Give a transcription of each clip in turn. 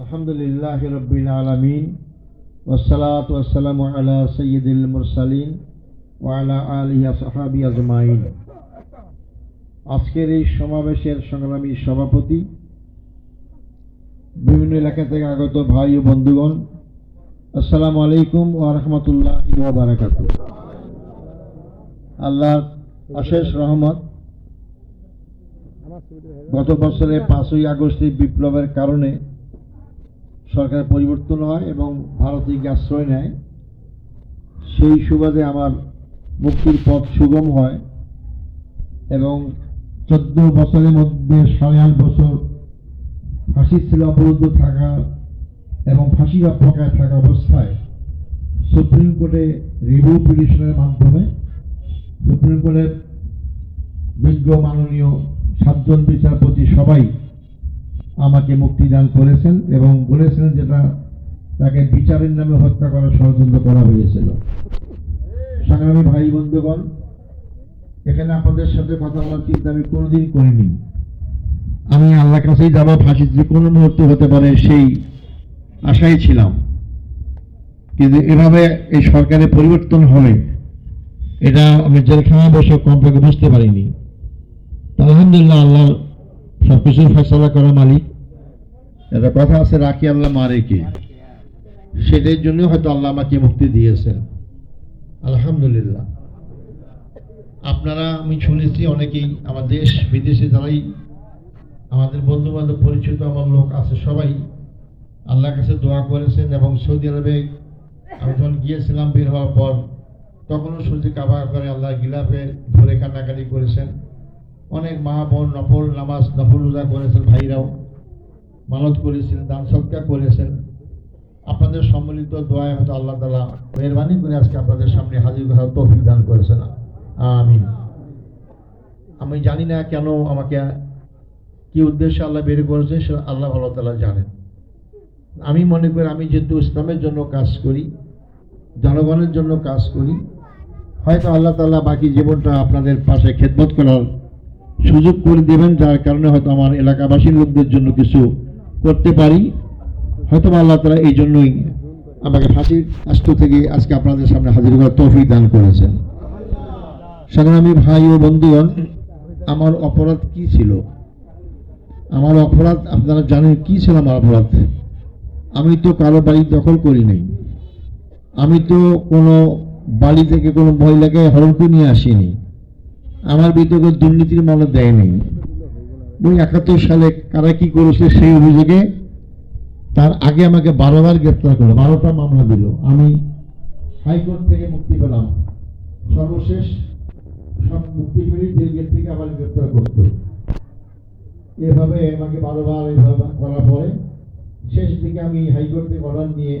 আলহামদুলিল্লাহ রবিল আলমিন ওসালাত ওসালাম সৈয়দুল মুরসালিন ওয়ালা আলিয়া সাহাবি আজমাইন। আজকের এই সমাবেশের সংগ্রামী সভাপতি, বিভিন্ন এলাকা থেকে আগত ভাই ও বন্ধুগণ, আসসালামু আলাইকুম ও রহমতুল্লাহ বারাকাত আল্লাহ অশেষ রহমত, গত বছরে পাঁচই আগস্টে বিপ্লবের কারণে সরকারের পরিবর্তন হয় এবং ভারতীয় আশ্রয় নেয়। সেই সুবাদে আমার মুক্তির পথ সুগম হয় এবং চোদ্দ বছরের মধ্যে সাড়ে আট বছর ফাঁসির ছিল অবরুদ্ধ থাকা এবং ফাঁসির অপকায় থাকা অবস্থায় সুপ্রিম কোর্টে রিভিউ পিটিশনের মাধ্যমে সুপ্রিম কোর্টের বিজ্ঞ মাননীয় সাতজন বিচারপতি সবাই আমাকে মুক্তিদান করেছেন এবং বলেছেন যেটা তাকে বিচারের নামে হত্যা করার ষড়যন্ত্র করা হয়েছিল। সংগ্রামী ভাই বন্ধুগণ, এখানে আপনাদের সাথে কথা বলার চিন্তা আমি কোনোদিন করিনি। আমি আল্লাহ কাছেই যাব ফাঁসি যে কোনো মুহূর্তে হতে পারে সেই আশাই ছিলাম। কিন্তু এভাবে এই সরকারের পরিবর্তন হবে, এটা আমি জেলখানা বসে কমপক্ষে বুঝতে পারিনি। আলহামদুলিল্লাহ আল্লাহ সব কিছুর ফেসলা করা মালিক। একটা কথা আছে, রাখি আল্লাহ মারে কে? সেটার জন্য হয়তো আল্লাহ আমাকে মুক্তি দিয়েছেন। আলহামদুলিল্লাহ। আপনারা, আমি শুনেছি অনেকেই, আমার দেশ, বিদেশে যারাই আমাদের বন্ধু বান্ধব পরিচিত আমার লোক আছে, সবাই আল্লাহর কাছে দোয়া করেছেন এবং সৌদি আরবে আমি যখন গিয়েছিলাম বের হওয়ার পর, তখনও সূর্য কাবা করে আল্লাহ গিলাফে ধরে কান্নাকাটি করেছেন। অনেক মা বোন নফল নামাজ, নফল রোজা করেছেন, ভাইরাও। মানত করেছেন, দান সৎকার করেছেন। আপনাদের সম্মিলিত দোয়ায় হয়তো আল্লাহ তালা মেহরবানি করে আজকে আপনাদের সামনে হাজির করার তৌফিক দান করেছেন। আমিন। আমি জানি না কেন আমাকে কি উদ্দেশ্যে আল্লাহ বের করেছে, সে আল্লাহ ভালো তালা জানেন। আমি মনে করি আমি যেহেতু ইসলামের জন্য কাজ করি, জনগণের জন্য কাজ করি, হয়তো আল্লাহ তালা বাকি জীবনটা আপনাদের পাশে খেদমত করার সুযোগ করে দেবেন, যার কারণে হয়তো আমার এলাকাবাসীর লোকদের জন্য কিছু করতে পারি হয়তো আল্লাহ তালা এই জন্যই আমাকে ফাঁসির রাষ্ট্র থেকে আজকে আপনাদের সামনে হাজির করার তৌফিক দান করেছেন। সংগ্রামী ভাই ও বন্ধুগণ, আমার অপরাধ কি ছিল? আমার অপরাধ, আপনারা জানেন কি ছিল আমার অপরাধ? আমি তো কারও বাড়ি দখল করি নাই। আমি তো কোনো বাড়ি থেকে কোনো মহিলাকে হরণ নিয়ে আসিনি। আমার ভিতরে দুর্নীতির মামলা দেয়নি ওই একাত্তর সালে কারা কি করেছে সেই অভিযোগে তার আগে আমাকে বারোবার গ্রেপ্তার করল, বারোটা মামলা দিল। আমি হাইকোর্ট থেকে মুক্তি পেলাম। সর্বশেষ সব মুক্তি পেয়ে জেল গেট থেকে আবার গ্রেপ্তার করতো। এভাবে আমাকে বারোবার এভাবে করার পরে শেষ দিকে আমি হাইকোর্ট থেকে অর্ডার নিয়ে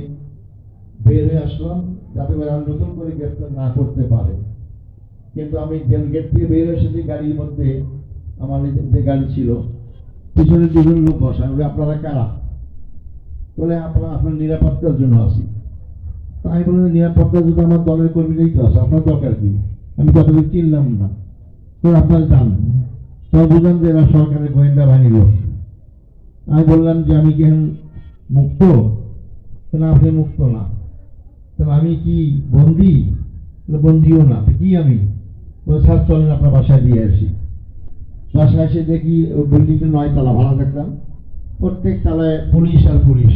বের হয়ে আসলাম যাতে করে আর নতুন করে গ্রেপ্তার না করতে পারে। কিন্তু আমি জেল গেট থেকে বের এসেছি গাড়ির মধ্যে আমার যে গাড়ি ছিল। পিছনে দুজন লোক বসা বলি, আপনারা কারা? বলে আপনারা আপনার নিরাপত্তার জন্য আসি তাই বলে নিরাপত্তার জন্য আমার দলের কর্মীরাই তো আছে। আপনার দরকার কি? আমি তো চিনলাম না। তো আপনারা জান তো বুঝলাম যে এরা সরকারের গোয়েন্দা বাহিনীর লোক। আমি বললাম যে আমি কেন মুক্ত? তাহলে আপনি মুক্ত না। তাহলে আমি কি বন্দি? বন্দিও না। কি আমি? বলে স্যার চলেন আপনার বাসায় দিয়ে আসি। বাসায় এসে দেখি বিল্ডিংটা নয় তলা ভাড়া দেখলাম প্রত্যেক তলায় পুলিশ আর পুলিশ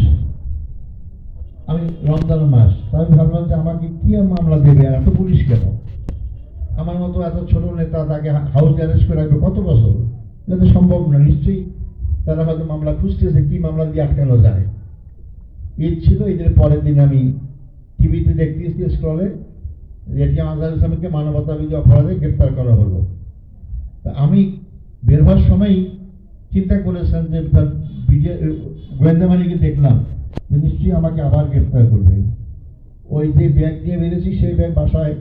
আমি রমজান মাস আমি ভাবলাম যে আমাকে কি মামলা দেবে আর এত পুলিশ কেন? আমার মতো এত ছোট নেতা তাকে হাউস অ্যারেস্ট করে রাখবে কত বছর? এটা তো সম্ভব না, নিশ্চয়ই তারা হয়তো মামলা খুঁজতেছে, কি মামলা দিয়ে আটকানো যায়। ঈদ ছিল, ঈদের পরের দিন আমি টিভিতে দেখতেছি স্ক্রলে রেডিয়াম আজহার ইসলামকে মানবতা বিধি অপরাধে গ্রেপ্তার করা হলো। তা আমি বের হওয়ার সময়ই চিন্তা করেছেন যে বিজে গোয়েন্দা বাহিনীকে দেখলাম যে নিশ্চয়ই আমাকে আবার গ্রেপ্তার করবে। ওই যে ব্যাগ নিয়ে বেরিয়েছি সেই ব্যাগ বাসায়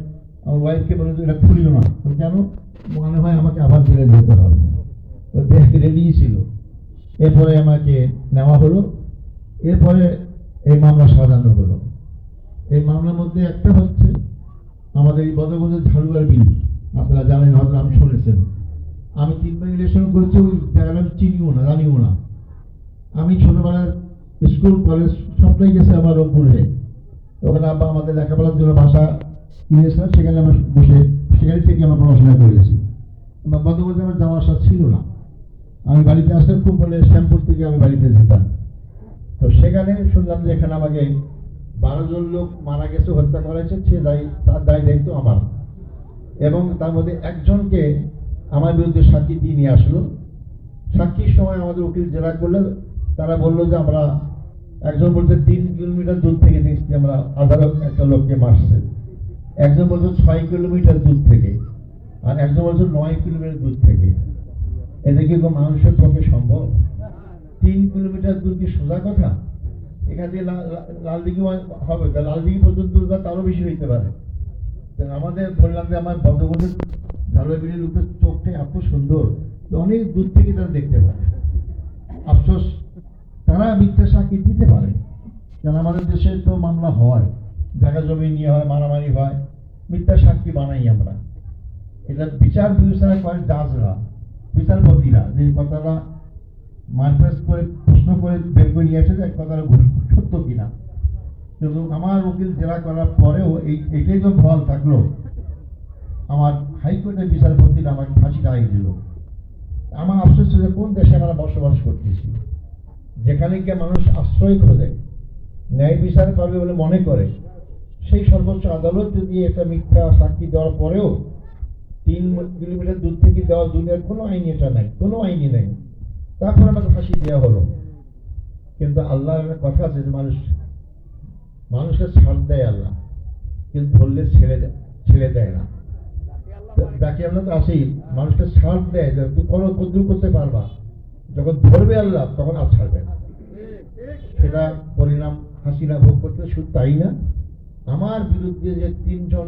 আমার ওয়াইফকে বলে এটা খুলিও না। কেন? মনে হয় আমাকে আবার জেলে যেতে হবে। ওই ব্যাগ রেডিই ছিল। এরপরে আমাকে নেওয়া হলো। এরপরে এই মামলা সাজানো হলো। এই মামলার মধ্যে একটা হচ্ছে আমাদের এই বদগঞ্জের ঝাড়ুয়ার বিল। আপনারা জানেন, হয়তো আমি শুনেছেন। আমি তিনবার ইলেকশন করেছি, ওই জায়গাটা আমি চিনিও না, জানিও না। আমি ছোটবেলার স্কুল, কলেজ সবটাই গেছে আমার রংপুরে। ওখানে আব্বা আমাদের লেখাপড়ার জন্য ভাষা কিনেছিলাম সেখানে আমরা বসে, সেখান থেকে আমরা পড়াশোনা করেছি। আমার বন্ধুবান্ধব আমার যাওয়া আসা ছিল না। আমি বাড়িতে আসতাম খুব বলে শ্যামপুর থেকে আমি বাড়িতে যেতাম। তো সেখানে শুনলাম যে এখানে আমাকে বারো জন লোক মারা গেছে, হত্যা করা হয়েছে, সে দায়ী, তার দায় দায়িত্ব আমার। এবং তার মধ্যে একজনকে আমার বিরুদ্ধে সাক্ষী দিয়ে নিয়ে আসলো। সাক্ষীর সময় আমাদের উকিল জেরা করলে তারা বলল যে আমরা, একজন বলছে তিন কিলোমিটার দূর থেকে দেখছি আমরা আদালত একটা লোককে মারছে। একজন বলছে ছয় কিলোমিটার দূর থেকে, আর একজন বলছে নয় কিলোমিটার দূর থেকে। এটা কি মানুষের পক্ষে সম্ভব? তিন কিলোমিটার দূর কি সোজা কথা? এখান থেকে লালদিঘি হবে, তা লালদিঘি পর্যন্ত দূর তারও বেশি হইতে পারে। আমাদের বললাম যে আমার বন্ধুবন্ধুর ঝালবাড়ি লোকের চোখটা এত সুন্দর অনেক দূর থেকে তারা দেখতে পারে আফসোস, তারা মিথ্যা সাক্ষী দিতে পারে। কারণ আমাদের দেশে তো মামলা হয়, জায়গা জমি নিয়ে হয়, মারামারি হয়, মিথ্যা সাক্ষী বানাই আমরা। এটা বিচার বিবেচনা করে জাজরা, বিচারপতিরা, যে কথাটা মারপ্রেস করে, প্রশ্ন করে বের করে নিয়ে আসে যে কথাটা সত্য কিনা। কিন্তু আমার উকিল জেরা করার পরেও এই এটাই তো ফল থাকল। আমার হাইকোর্টের বিচারপতিরা আমাকে ফাঁসি রায় দিল। আমার আফসোস ছিল কোন দেশে আমরা বসবাস করতেছি? যেখানে গিয়ে মানুষ আশ্রয় খোঁজে, ন্যায় বিচার পাবে বলে মনে করে, সেই সর্বোচ্চ আদালত যদি একটা মিথ্যা সাক্ষী দেওয়ার পরেও তিন কিলোমিটার দূর থেকে দেওয়া দুনিয়ার কোনো আইন এটা নাই, কোনো আইনই নেই, তারপর আমাকে ফাঁসি দেওয়া হলো। কিন্তু আল্লাহর কথা আছে যে মানুষ, মানুষকে ছাড় দেয় আল্লাহ, কিন্তু ধরলে ছেড়ে দেয় ছেড়ে দেয় না। বাকি আমরা তো আসি। মানুষকে ছাড় দেয়, যে তুই কোনো কদ্দুর করতে পারবা। যখন ধরবে আল্লাহ, তখন আর ছাড়বে না। সেটা পরিণাম হাসিনা ভোগ করতে শুধু তাই না, আমার বিরুদ্ধে যে তিনজন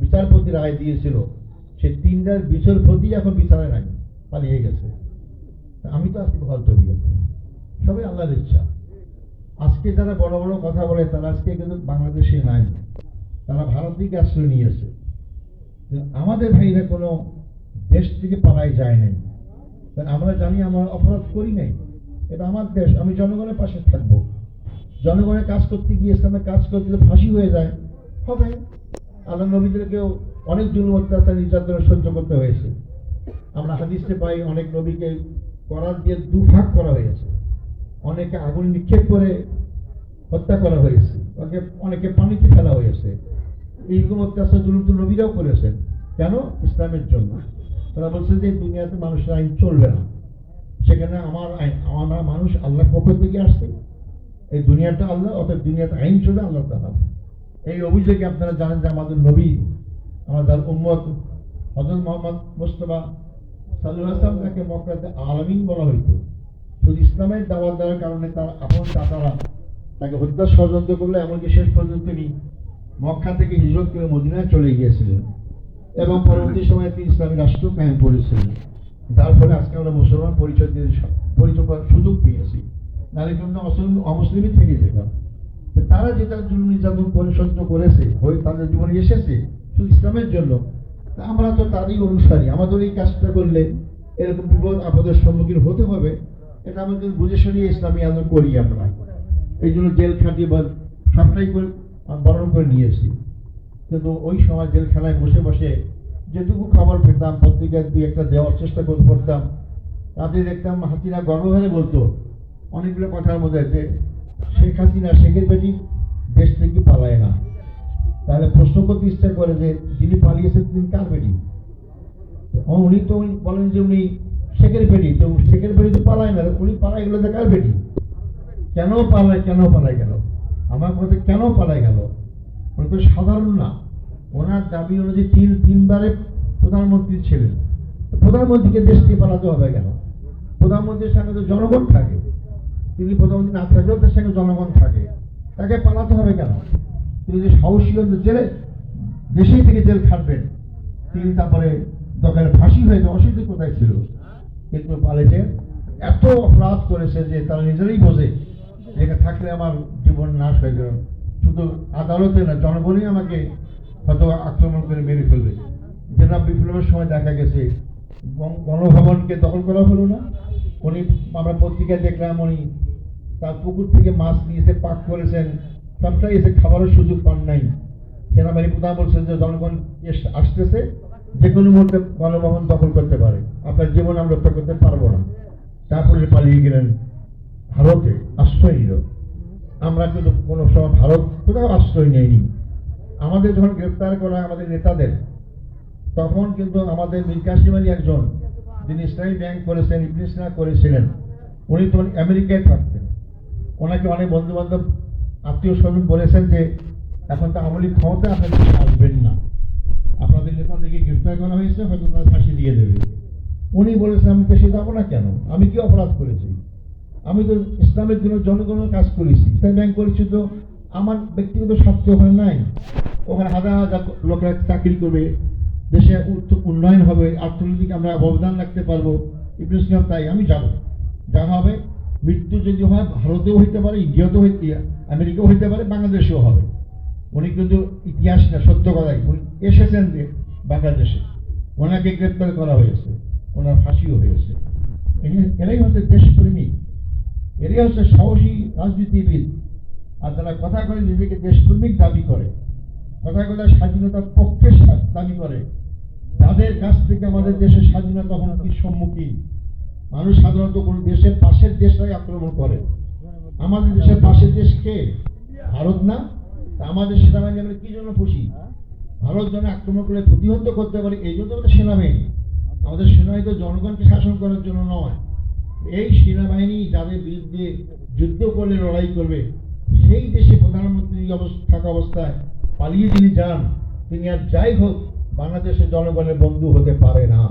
বিচারপতি রায় দিয়েছিল, সে তিনটার বিচারপতি এখন বিচারে নাই, পালিয়ে গেছে। আমি তো আজকে ভালো তবিয়া সবই আল্লাহর ইচ্ছা। আজকে যারা বড় বড় কথা বলে, তারা আজকে কিন্তু বাংলাদেশে নাই। তারা ভারত থেকে আশ্রয় নিয়েছে। আমাদের ভাইরা কোনো দেশ থেকে পালায় যায় নাই। আমরা জানি আমরা অপরাধ করি নাই। এটা আমার দেশ, আমি জনগণের পাশে থাকব। জনগণের কাজ করতে গিয়ে ইসলামের কাজ করতে ফাঁসি হয়ে যায়। হবে। আল্লাহ নবীদেরকেও অনেক জুলুম, অত্যাচার নির্যাতন সহ্য করতে হয়েছে। আমরা হাদিসে পাই, অনেক নবীকে করার দিয়ে দুভাগ করা হয়েছে। অনেকে আগুন নিক্ষেপ করে হত্যা করা হয়েছে। অনেকে অনেকে পানিতে ফেলা হয়েছে। এইরকম অত্যাচার জুলুম তো নবীরাও করেছেন। কেন? ইসলামের জন্য। তারা বলছে যে দুনিয়াতে মানুষের আইন চলবে না। সেখানে আমার আইন, আমার মানুষ আল্লাহর পক্ষ থেকে আসছে। এই দুনিয়াটা আল্লাহ অর্থাৎ দুনিয়াতে আইন চলে, আল্লাহ তালা এই অভিযোগে আপনারা জানেন যে আমাদের নবী, আমাদের উম্মত হজরত মোহাম্মদ মোস্তফা সাল্লু আসলাম তাকে মক্কাতে আলামিন বলা হইতো। শুধু ইসলামের দাওয়াত দেওয়ার কারণে তার আপন চাচারা তাকে হত্যা ষড়যন্ত্র করলে, এমনকি শেষ পর্যন্ত তিনি মক্কা থেকে হিজরত করে মদিনায় চলে গিয়েছিলেন এবং পরবর্তী সময়ে তিনি ইসলামী রাষ্ট্র কায়েম করেছিলেন। যার ফলে আজকে আমরা মুসলমান পরিচয় দিয়ে পরিচয় করার সুযোগ পেয়েছি। নারী জন্য অসলিম অমুসলিমই থেকে যেতাম। তারা যেটা জুলুম নির্যাতন করে করেছে, হয়ে তাদের জীবনে এসেছে, শুধু ইসলামের জন্য। আমরা তো তারই অনুসারী। আমাদের এই কাজটা করলে এরকম বিপদ, আপদের সম্মুখীন হতে হবে। এটা আমাদের বুঝে শুনিয়ে ইসলামী আন্দোলন করি আমরা। এই জন্য জেল খাটি বা সবটাই করে বরণ করে নিয়ে নিয়েছি কিন্তু ওই সময় জেলখানায় বসে বসে যেটুকু খবর পেতাম, পত্রিকায় দুই একটা দেওয়ার চেষ্টা করতে করতাম তাতে দেখতাম হাসিনা গর্বভাবে বলতো, অনেকগুলো কথার মধ্যে যে শেখ হাসিনা, শেখের বেটি দেশ থেকে পালায় না। তাহলে প্রশ্ন করতে ইচ্ছা করে যে যিনি পালিয়েছেন তিনি কার বেটি উনি তো উনি বলেন যে উনি শেখের বেটি তো শেখের বেটি তো পালায় না, উনি পালাই গেল কার বেটি কেন পালায় কেন পালায় গেল? আমার কথা কেন পালায় গেল? উনি তো সাধারণ না। ওনার দাবি অনুযায়ী তিন, তিনবারে প্রধানমন্ত্রী ছিলেন। প্রধানমন্ত্রীকে দেশ থেকে পালাতে হবে কেন? প্রধানমন্ত্রীর সঙ্গে তো জনগণ থাকে। তিনি প্রধানমন্ত্রী না থাকলেও তার সঙ্গে জনগণ থাকে। তাকে পালাতে হবে কেন? তিনি যদি সাহসী জেলে, দেশেই থেকে জেল খাটবেন। তিনি তারপরে দরকারে ফাঁসি হয়ে যাওয়া অসুবিধা কোথায় ছিল? কিন্তু পালেছে এত অপরাধ করেছে যে তারা নিজেরাই বোঝে। যেখানে থাকলে আমার জীবন নাশ হয়ে গেল শুধু আদালতে না, জনগণই আমাকে হয়তো আক্রমণ করে মেরে ফেলবে। যেটা বিপ্লবের সময় দেখা গেছে, গণ- গণভবনকে দখল করা হলো না। উনি আমরা পত্রিকায় দেখলাম উনি তার পুকুর থেকে মাছ নিয়েছে পাক করেছেন। সবটাই এসে খাবারের সুযোগ পান নাই। সেনাবাহিনী প্রধান বলছেন যে, জনগণ এস- আসতেছে, যে কোনো মুহূর্তে গণভবন দখল করতে পারে। আপনার জীবন আমরা রক্ষা করতে পারব না। তারপরে পালিয়ে গেলেন। ভারতে আশ্রয় নিল। আমরা কিন্তু কোনো সময় ভারত কোথাও আশ্রয় নেইনি। আমাদের যখন গ্রেপ্তার করা হয় আমাদের নেতাদের, তখন কিন্তু আমাদের মীর আলী একজন, যিনি ইসলামী ব্যাংক করেছেন ইবনে করেছিলেন, উনি তখন আমেরিকায় থাকতেন। ওনাকে অনেক বন্ধু বান্ধব আত্মীয় স্বজন বলেছেন যে, এখন তো আমলি ক্ষমতা আপনার দেশে আসবেন না। আপনাদের নেতাদেরকে গ্রেপ্তার করা হয়েছে, হয়তো তারা ফাঁসি দিয়ে দেবে। উনি বলেছেন, আমি দেশে যাব না কেন? আমি কি অপরাধ করেছি? আমি তো ইসলামের জন্য জনগণের কাজ করেছি। ইসলাম ব্যাংক করেছি তো আমার ব্যক্তিগত স্বার্থ ওখানে নাই। ওখানে হাজার হাজার লোকেরা চাকরি করবে। দেশে উন্নয়ন হবে, অর্থনৈতিক আমরা অবদান রাখতে পারব। ইবনুল তাই আমি যাব। যা হবে, মৃত্যু যদি হয়, ভারতেও হইতে পারে, ইন্ডিয়াতেও হইতে, আমেরিকাও হইতে পারে, বাংলাদেশেও হবে। উনি কিন্তু ইতিহাস না, সত্য কথাই। উনি এসেছেন যে বাংলাদেশে। ওনাকে গ্রেপ্তার করা হয়েছে। ওনার ফাঁসিও হয়েছে। এরা- এরাই হচ্ছে দেশপ্রেমিক। এরাই হচ্ছে সাহসী রাজনীতিবিদ, আর তারা কথা করে নিজেকে দেশপ্রেমিক দাবি করে। কথা কথা স্বাধীনতার পক্ষে দাবি করে। তাদের কাছ থেকে আমাদের দেশের স্বাধীনতা হুমকির সম্মুখীন? মানুষ সাধারণত কোন দেশের পাশের দেশটাই আক্রমণ করে। আমাদের দেশের পাশের দেশ কে? ভারত না? আমাদের সেনাবাহিনী আমরা কি জন্য খুশি ভারত জন আক্রমণ করে প্রতিহত করতে পারি, এই জন্য আমাদের সেনাবাহিনী। আমাদের সেনাবাহিনী তো জনগণকে শাসন করার জন্য নয়। এই সেনাবাহিনী যাদের বিরুদ্ধে যুদ্ধ করলে, লড়াই করবে, সেই দেশে প্রধানমন্ত্রী থাকা অবস্থায় পালিয়ে যিনি যান, তিনি আর যাই হোক, বাংলাদেশের জনগণের বন্ধু হতে পারে না।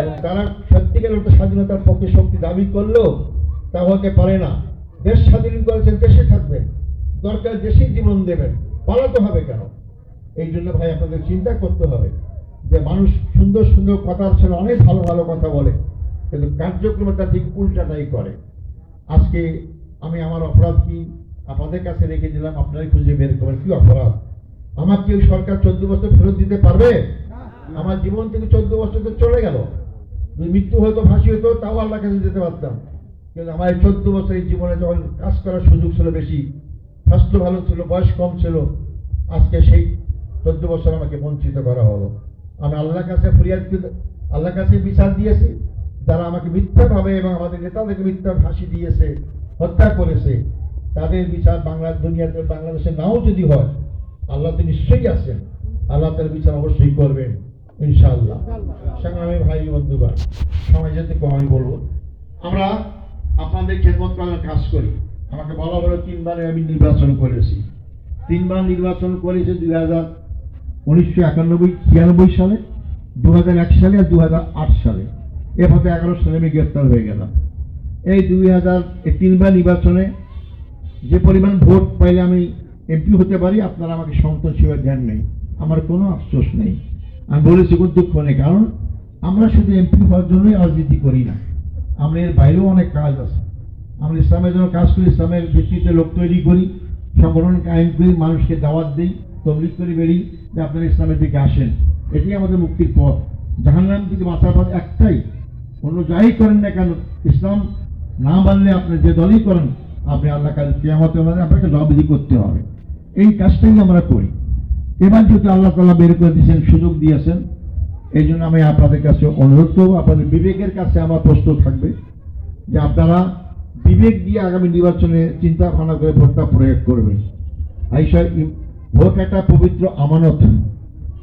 এবং তারা সত্যিকার অর্থে স্বাধীনতার পক্ষে শক্তি দাবি করলেও তা হতে পারে না। দেশ স্বাধীন করেছেন দেশে থাকবেন দরকার দেশেই জীবন দেবেন। পালাতে হবে কেন? এই জন্য ভাই, আপনাদের চিন্তা করতে হবে যে মানুষ সুন্দর সুন্দর কথা ছেলে অনেক ভালো ভালো কথা বলে। কিন্তু কার্যক্রমে তার ঠিক উল্টাটাই করে। আজকে আমি আমার অপরাধ কি আপনাদের কাছে রেখে দিলাম, আপনারাই খুঁজে বের করবেন। কি অপরাধ? আমার কি ওই সরকার চোদ্দ বছর ফেরত দিতে পারবে? আমার জীবন থেকে চোদ্দ বছর তো চলে গেল। মৃত্যু হয়তো ফাঁসি হতো তাও আল্লাহ কাছে যেতে পারতাম। কিন্তু আমার এই চোদ্দ বছর এই জীবনে যখন কাজ করার সুযোগ ছিল বেশি, স্বাস্থ্য ভালো ছিল, বয়স কম ছিল, আজকে সেই চোদ্দ বছর আমাকে বঞ্চিত করা হলো। আমি আল্লাহর কাছে ফরিয়াদ আল্লাহর কাছে বিচার দিয়েছি। যারা আমাকে মিথ্যাভাবে এবং আমাদের নেতাদেরকে মিথ্যা ফাঁসি দিয়েছে, হত্যা করেছে, তাদের বিচার বাংলা দুনিয়াতে বাংলাদেশে নাও যদি হয়, আল্লাহ তো নিশ্চয়ই আছেন। আল্লাহ তার বিচার অবশ্যই করবেন, ইনশাআল্লাহ। সংগ্রামী ভাই, বন্ধুগণ, সময় যেতে কম আমি বলব। আমরা আপনাদের খেদমত করার কাজ করি। আমাকে বলা হলো, তিনবারে আমি নির্বাচন করেছি। তিনবার নির্বাচন করেছে দুই হাজার উনিশশো একানব্বই, ছিয়ানব্বই সালে দু হাজার এক সালে আর দু হাজার আট সালে। এভাবে এগারো সালে আমি গ্রেপ্তার হয়ে গেলাম। এই দুই হাজার তিনবার নির্বাচনে যে পরিমাণ ভোট পাইলে আমি এমপি হতে পারি, আপনারা আমাকে সন্তোষ হিসেবে ধ্যান নেই। আমার কোনো আফসোস নেই। আমি বলেছি, কোনো দুঃখ নেই। কারণ আমরা শুধু এমপি হওয়ার জন্যই রাজনীতি করি না। আমরা এর বাইরেও অনেক কাজ আছে। আমরা ইসলামের জন্য কাজ করি, ইসলামের ভিত্তিতে লোক তৈরি করি, সংগঠন কায়েম করি, মানুষকে দাওয়াত দিই তবলিক করে বেরি যে আপনারা ইসলামের দিকে আসেন। এটি আমাদের মুক্তির পথ। জাহান্নাম থেকে বাঁচার পথ একটাই। অন্য যাই করেন না কেন, ইসলাম না মানলে আপনি যে দলই করেন, আপনি আল্লাহ কাছে কেয়ামতে মানে আপনাকে জবাবদিহি করতে হবে। এই কাজটাই আমরা করি। এবার যদি আল্লাহ তালা বের করে দিয়েছেন, সুযোগ দিয়েছেন এই জন্য আমি আপনাদের কাছে অনুরোধ করব, আপনাদের বিবেকের কাছে আমার প্রশ্ন থাকবে যে আপনারা বিবেক দিয়ে আগামী নির্বাচনে চিন্তা ভাবনা করে ভোটটা প্রয়োগ করবেন। আইসা ভোট একটা পবিত্র আমানত।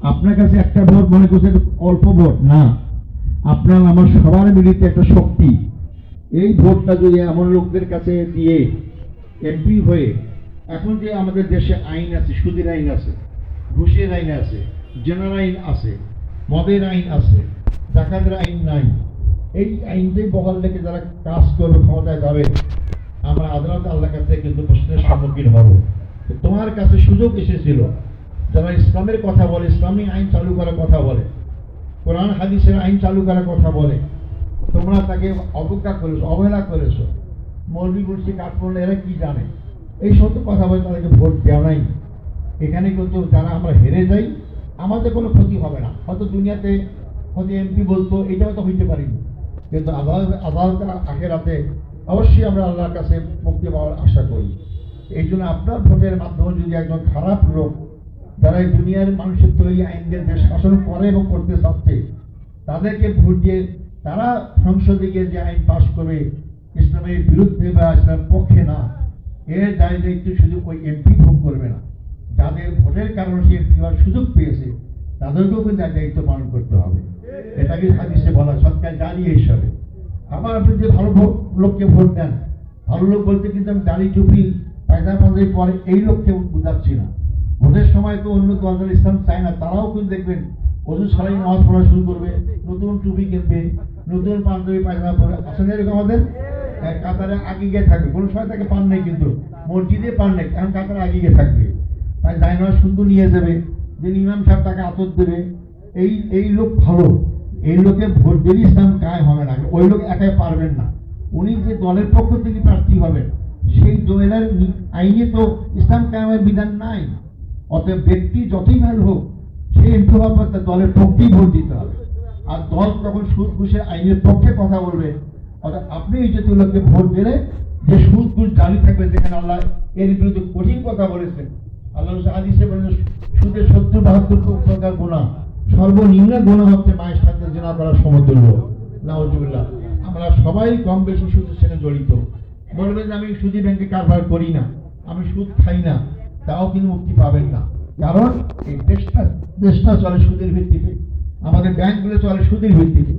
আপনার কাছে একটা ভোট মনে করছে অল্প ভোট? না। আপনার আমার সবার মিলিত একটা শক্তি। এই ভোটটা যদি এমন লোকদের কাছে দিয়ে এমপি হয়ে, এখন যে আমাদের দেশে আইন আছে, সুদের আইন আছে, ঘুষের আইন আছে জেনার আইন আছে, মদের আইন আছে, ডাকাতের আইন নাই, এই আইনটাই বহাল রেখে যারা কাজ করবে, ক্ষমতায় যাবে, আমরা আদালত আল্লাহ কাছে কিন্তু প্রশ্নের সম্মুখীন হব। তোমার কাছে সুযোগ এসেছিল, যারা ইসলামের কথা বলে, ইসলামী আইন চালু করার কথা বলে কোরআন, হাদিসের আইন চালু করার কথা বলে। তোমরা তাকে অবজ্ঞা করেছ, অবহেলা করেছ। মৌলবী গোষ্ঠী কাঠমোড় এরা কি জানে? এই সমস্ত কথা বলে তাদেরকে ভোট দেওয়া নাই। এখানে কিন্তু যারা আমরা হেরে যাই, আমাদের কোনো ক্ষতি হবে না। হয়তো দুনিয়াতে হয়তো এমপি বলতো এটা হয়তো হইতে পারিনি কিন্তু আদালত আদালতের আখেরাতে অবশ্যই আমরা আল্লাহর কাছে মুক্তি পাওয়ার আশা করি। এই জন্য আপনার ভোটের মাধ্যমে যদি একজন খারাপ লোক যারা এই দুনিয়ার মানুষের তৈরি আইনদের দেশ শাসন করে এবং করতে চাচ্ছে, তাদেরকে ভোট দিয়ে তারা সংসদে যে আইন পাশ করবে, ইসলামের বিরুদ্ধে বা ইসলামের পক্ষে না, এর দায় দায়িত্ব শুধু ওই এমপি ভোগ করবে না। যাদের ভোটের কারণে সে এমপি হওয়ার সুযোগ পেয়েছে, তাদেরকেও কিন্তু এক দায়িত্ব পালন করতে হবে। এটাকে হাদিসে বলা সরকার জানি হিসাবে। আবার আপনি যে ভালো লোককে ভোট দেন, ভালো লোক বলতে কিন্তু আমি দাড়ি টুপি পায়দা পাঞ্জাবি পরে এই লোককে বুঝাচ্ছি না। ভোটের সময় তো অন্য দলদল ইসলাম চায় না তারাও কিন্তু দেখবেন, অজু ছাড়াই নামাজ পড়া শুরু করবে, নতুন টুপি কিনবে, নতুন পাঞ্জাবি পায়জামা পরে, আসলে এরকম আমাদের কাতারে আগে গিয়ে থাকবে। কোনো সময় তাকে পান নেই কিন্তু, মসজিদে পান নেই এখন কাতারে আগে গিয়ে থাকবে। তাই যাই না সুন্দর নিয়ে যাবে যে ইমাম সাহেব তাকে আতর দেবে, এই এই লোক ভালো। এই লোকে ভোট দিলে ইসলাম কায় হবে না, ওই লোক একাই পারবেন না। উনি যে দলের পক্ষ থেকে প্রার্থী হবেন, সেই দলের আইনে তো ইসলাম কায়েমের বিধান নাই। অতএব ব্যক্তি যতই ভালো হোক, সে পর দলের পক্ষেই ভোট দিতে হবে। আর দল তখন সুদ ঘুষের আইনের পক্ষে কথা বলবে। অর্থাৎ আপনি এই জাতীয় লোককে ভোট দিলে যে সুদ ঘুষ জারি থাকবে যেখানে আল্লাহ এর বিরুদ্ধে কঠিন কথা বলেছেন, আল্লাহ আদিসে সুদের সত্তর বাহাত্তর প্রকার গুণা, সর্বনিম্ন গুণা হচ্ছে মায়ের সাথে সমতুল্য। আমরা সবাই কম বেশি সুদের সঙ্গে জড়িত। বলবেন যে আমি সুদী ব্যাংকে কারবার করি না, আমি সুদ খাই না। তাও কিন্তু মুক্তি পাবেন না। কারণ এই দেশটা দেশটা চলে সুদের ভিত্তিতে। আমাদের ব্যাংকগুলো চলে সুদের ভিত্তিতে।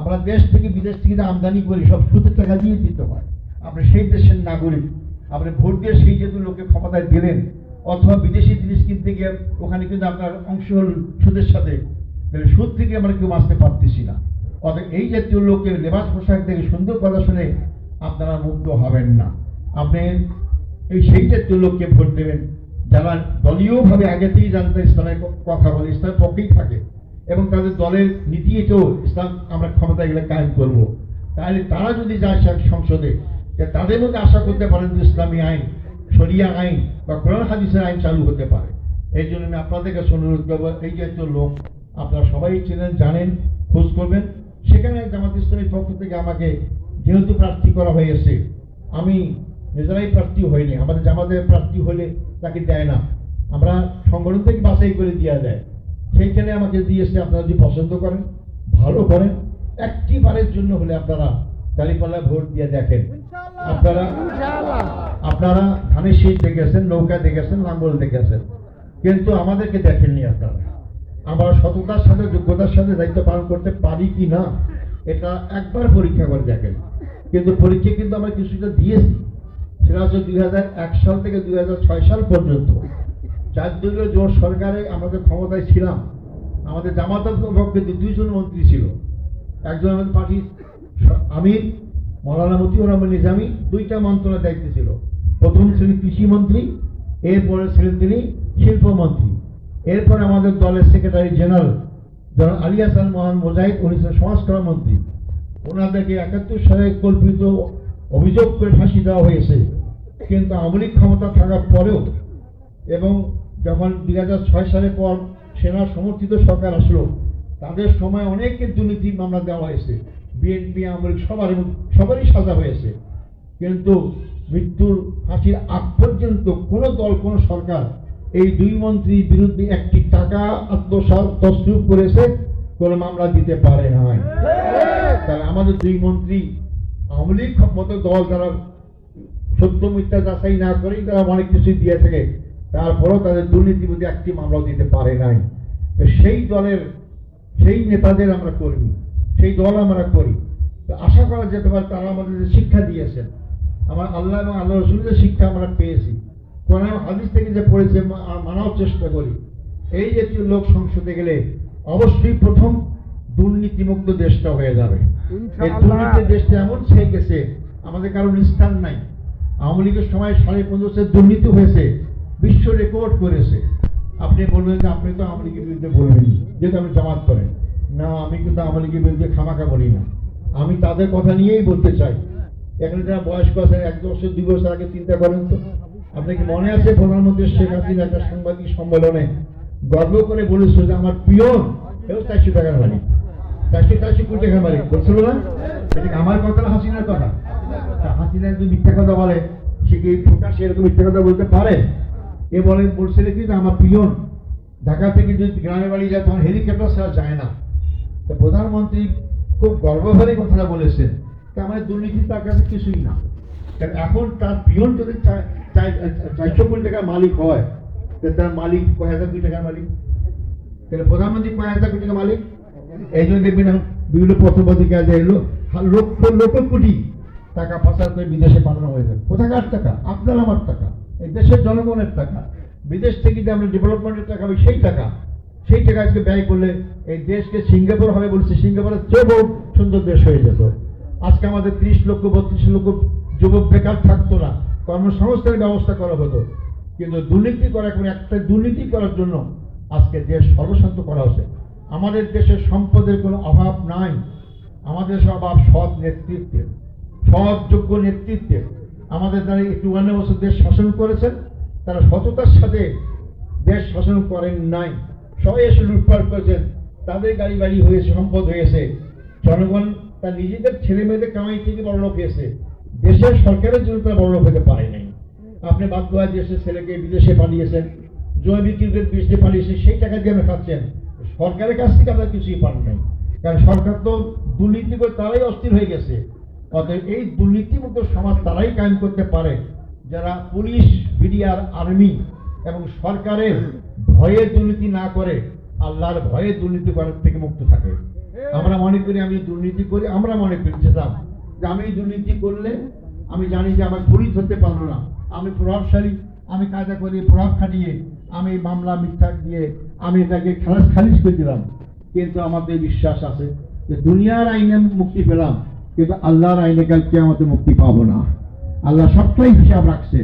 আমরা দেশ থেকে বিদেশ থেকে আমদানি করি, সব সুদের টাকা দিয়ে দিতে হয়। আপনি সেই দেশের নাগরিক, আপনি ভোট দিয়ে সেই যেহেতু লোকে ক্ষমতায় দিলেন, অথবা বিদেশি জিনিস কিনতে গিয়ে ওখানে কিন্তু আপনার অংশ হল সুদের সাথে সুদ থেকে আমরা কেউ বাঁচতে পারতেছি না। অতএব এই জাতীয় লোকের লেবাস পোশাক থেকে সুন্দর কথা শুনে আপনারা মুগ্ধ হবেন না। আপনি এই সেই জাতীয় লোককে ভোট দেবেন। যারা দলীয়ভাবে আগে থেকেই জানতে ইসলামের কথা বলে ইসলামের পক্ষেই থাকে। এবং তাদের দলের নীতি এটাও ইসলাম, আমরা ক্ষমতা গেলে কায়েম করব। তাহলে তারা যদি যায় সংসদে যে তাদের মধ্যে আশা করতে পারেন যে ইসলামী আইন, শরিয়া আইন বা কোরআন হাদিসের আইন চালু হতে পারে। এই জন্য আমি আপনাদের কাছে অনুরোধ করব, এই জাতীয় লোক, আপনারা সবাই চেনেন, জানেন, খোঁজ করবেন। সেখানে জামাত ইসলামের পক্ষ থেকে আমাকে যেহেতু প্রার্থী করা হয়েছে আমি নিজেরাই প্রার্থী হয়নি। আমাদের জামাতের প্রার্থী হলে তাকে দেয় না। আমরা সংগঠন থেকে বাছাই করে দেওয়া যায়। সেইখানে আমাকে দিয়েছে আপনারা যদি পছন্দ করেন ভালো করেন একটি বারের জন্য হলে আপনারা দাঁড়িপাল্লা ভোট দিয়ে দেখেন। আপনারা আপনারা ধানের শীত দেখেছেন নৌকা দেখেছেন লাঙ্গল দেখেছেন কিন্তু আমাদেরকে দেখেননি আপনারা। আমরা সততার সাথে যোগ্যতার সাথে দায়িত্ব পালন করতে পারি কি না এটা একবার পরীক্ষা করে দেখেন। কিন্তু পরীক্ষা কিন্তু আমরা কিছুটা দিয়েছি। সেটা হচ্ছে দুই সাল থেকে দুই হাজার ছয় সাল পর্যন্ত। চার দলীয় জোট সরকারে আমাদের ক্ষমতায় ছিলাম। আমাদের জামাতের পক্ষে দুইজন মন্ত্রী ছিল, একজন আমাদের পার্টির স- আমির, মৌলানা মতিউর রহমান নিজামী, দুইটা মন্ত্রণালয়ের দায়িত্বে ছিল। প্রথম ছিলেন কৃষি মন্ত্রী এরপরে ছিলেন তিনি শিল্পমন্ত্রী। এরপর আমাদের দলের সেক্রেটারি জেনারেল জনাব আলী হাসান মোহান মোজাহিদ, উনি ছিলেন সমাজকর্ম মন্ত্রী। ওনাদেরকে একাত্তর সালে কল্পিত অভিযোগ করে ফাঁসি দেওয়া হয়েছে। কিন্তু আওয়ামী লীগ ক্ষমতা থাকার পরেও এবং যখন দুই হাজার ছয় সালের পর সেনা সমর্থিত সরকার আসলো তাদের সময় অনেক দুর্নীতি মামলা দেওয়া হয়েছে। বিএনপি আওয়ামী লীগ সবার এবং সবারই সাজা হয়েছে। কিন্তু মৃত্যুর ফাঁসির আগ পর্যন্ত কোনো দল কোনো সরকার এই দুই মন্ত্রীর বিরুদ্ধে একটি টাকা আত্মসাত তসরুপ করেছে কোনো মামলা দিতে পারে নাই। তাহলে আমাদের দুই মন্ত্রী আওয়ামী লীগ মতো দল যারা সত্য মিথ্যা যাচাই না করেই তারা অনেক কিছু দিয়ে থাকে তারপরেও তাদের দুর্নীতি বুঝে একটি মামলাও দিতে পারে নাই। তো সেই দলের সেই নেতাদের আমরা কর্মী সেই দল আমরা করি। তো আশা করা যেতে পারে তারা আমাদের যে শিক্ষা দিয়েছেন আমার আল্লাহ এবং আল্লাহ রসুলের শিক্ষা আমরা পেয়েছি। কোরআন হাদিস থেকে যে পড়েছে মানার চেষ্টা করি। এই জাতীয় লোক সংসদে গেলে অবশ্যই প্রথম দুর্নীতিমুক্ত দেশটা হয়ে যাবে। এই দুর্নীতির দেশটা এমন ছেয়ে গেছে আমাদের কারও স্থান নাই। আওয়ামী লীগের সময় সাড়ে পনেরোশো দুর্নীতি হয়েছে, বিশ্ব রেকর্ড করেছে। আপনি বলবেন যে আপনি তো আওয়ামী লীগের বিরুদ্ধে বলবেন যেহেতু আপনি জামাত করেন। না, আমি কিন্তু আওয়ামী লীগের বিরুদ্ধে খামাকা বলি না। আমি তাদের কথা নিয়েই বলতে চাই। এখানে যারা বয়স্ক আছে, এক বছর দুই বছর আগে চিন্তা করেন তো। আপনি কি মনে আছে প্রধানমন্ত্রী শেখ হাসিনা একটা সাংবাদিক সম্মেলনে গর্ব করে বলেছিল যে আমার পিয়ন এও চারশো টাকার মালিক? চারশো চারশো কোটি টাকার মালিক। বলছিল না? এটা আমার কথা হাসিনার কথা? হাসিনা যদি মিথ্যা কথা বলে, সে কি প্রকাশ্যে এরকম মিথ্যা কথা বলতে পারে? এ বলে বলছিল কি যে আমার পিয়ন ঢাকা থেকে যদি গ্রামে বাড়ি যায়, তখন হেলিকপ্টার ছাড়া যায় না। তা প্রধানমন্ত্রী খুব গর্বভরে কথাটা বলেছেন। তা আমাদের দুর্নীতি তার কাছে কিছুই না। কারণ এখন তার পিয়ন যদি চার- চার- চারশো কোটি টাকার মালিক হয় তার মালিক কয় হাজার কোটি টাকার মালিক? তাহলে প্রধানমন্ত্রী কয় হাজার কোটি টাকার মালিক? এই জন্য দেখবেন বিভিন্ন পত্রপত্রিকা যে এলো। লক্ষ লক্ষ কোটি। টাকা পাচার করে বিদেশে পাঠানো হয়েছে কোথাকার টাকা? আপনার আমার টাকা। এই দেশের জনগণের টাকা। বিদেশ থেকে যে আমরা ডেভেলপমেন্টের টাকা পাই, সেই টাকা। সেই টাকা আজকে ব্যয় করলে এই দেশকে সিঙ্গাপুর হবে বলছে সিঙ্গাপুরের চেয়ে বড় সুন্দর দেশ হয়ে যেত। আজকে আমাদের ত্রিশ লক্ষ, বত্রিশ লক্ষ যুবক বেকার থাকতো না। কর্মসংস্থানের ব্যবস্থা করা হতো। কিন্তু দুর্নীতি করা কোনো একটা দুর্নীতি করার জন্য আজকে দেশ সর্বশান্ত করা হচ্ছে আমাদের দেশের সম্পদের কোনো অভাব নাই। আমাদের অভাব সৎ নেতৃত্বের। সৎ যোগ্য নেতৃত্বের আমাদের যারা চুয়ান্ন বছর দেশ শাসন করেছেন, তারা সততার সাথে দেশ শাসন করেন নাই। সবাই এসে লুটপাট করেছেন, তাদের গাড়ি বাড়ি হয়েছে, সম্পদ হয়েছে। জনগণ তার নিজেদের ছেলে মেয়েদের কামাই থেকে বড় লোক হয়েছে। দেশের সরকারের জন্য তারা বড় লোক হতে পারে নাই। আপনি বাধ্য হয় দেশের ছেলেকে বিদেশে পাঠিয়েছেন, জমি বিক্রি করে বিদেশে পাঠিয়েছেন, সেই টাকা দিয়ে আপনি খাচ্ছেন। সরকারের কাছ থেকে আপনার কিছুই পান নাই। কারণ সরকার তো দুর্নীতি করে তারাই অস্থির হয়ে গেছে। অতএব এই দুর্নীতিমুক্ত সমাজ তারাই কায়েম করতে পারে যারা পুলিশ, বিডিআর, আর্মি এবং সরকারের ভয়ে দুর্নীতি না করে আল্লাহর ভয়ে দুর্নীতি করার থেকে মুক্ত থাকে। আমরা মনে করি আমি দুর্নীতি করি, আমরা মনে করি যেতাম যে আমি দুর্নীতি করলে আমি জানি যে আমার পুলিশ ধরতে পারল না। আমি প্রভাবশালী, আমি কাজা করি প্রভাব খাটিয়ে, আমি মামলা, মিথ্যা দিয়ে আমি এটাকে খালাস খালিজ করে দিলাম। কিন্তু আমাদের বিশ্বাস আছে যে দুনিয়ার আইনে মুক্তি পেলাম। কিন্তু আল্লাহর আইনে কালকে আমাদের মুক্তি পাবো না। আল্লাহ সবটাই হিসাব রাখছে।